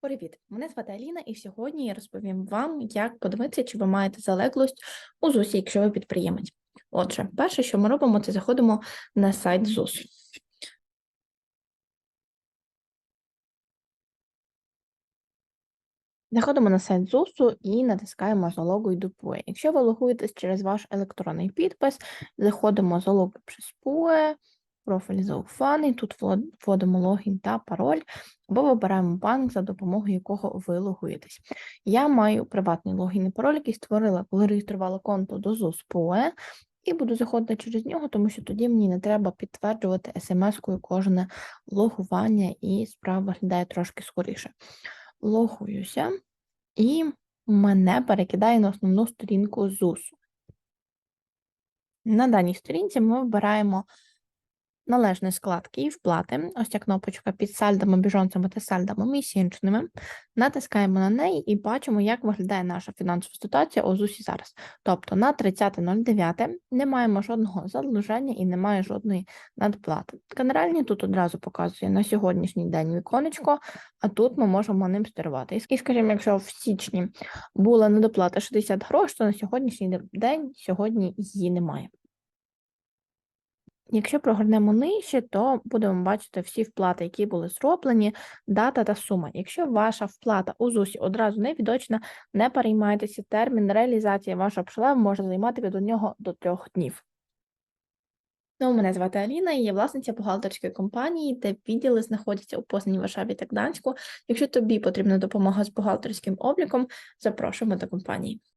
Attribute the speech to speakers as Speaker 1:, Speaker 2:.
Speaker 1: Привіт! Мене звати Аліна, і сьогодні я розповім вам, як подивитися, чи ви маєте залеглость у ЗУСі, якщо ви підприємець. Отже, перше, що ми робимо, це заходимо на сайт ЗУС. Заходимо на сайт ЗУСу і натискаємо «Залогуй до ПУЕ». Якщо ви логуєтесь через ваш електронний підпис, заходимо «Залогуй через ПУЕ», профіль зауфаний, тут вводимо логін та пароль, або вибираємо банк, за допомогою якого ви логуєтесь. Я маю приватний логін і пароль, який створила, коли реєструвала конто до ЗУС ПУЕ, і буду заходити через нього, тому що тоді мені не треба підтверджувати смс-кою кожне логування, і справа виглядає трошки скоріше. Логуюся, і мене перекидає на основну сторінку ЗУСу. На даній сторінці ми вибираємо належні складки і вплати. Ось ця кнопочка під сальдами, біжонцями та сальдами місячними. Натискаємо на неї і бачимо, як виглядає наша фінансова ситуація у ЗУСі зараз. Тобто на 30.09 не маємо жодного задолження і немає жодної надплати. Генеральні тут одразу показує на сьогоднішній день віконечко, а тут ми можемо ним стерувати. І, скажімо, якщо в січні була недоплата 60 грошей, то на сьогоднішній день сьогодні її немає. Якщо прогорнемо нижче, то будемо бачити всі вплати, які були зроблені, дата та сума. Якщо ваша вплата у ЗУСі одразу не відочна, не переймайтеся, термін реалізації вашого пшалев може займати від одного до трьох днів. Ну, мене звати Аліна, і я власниця бухгалтерської компанії, де відділи знаходяться у Познані, Варшаві та Гданську. Якщо тобі потрібна допомога з бухгалтерським обліком, запрошуємо до компанії.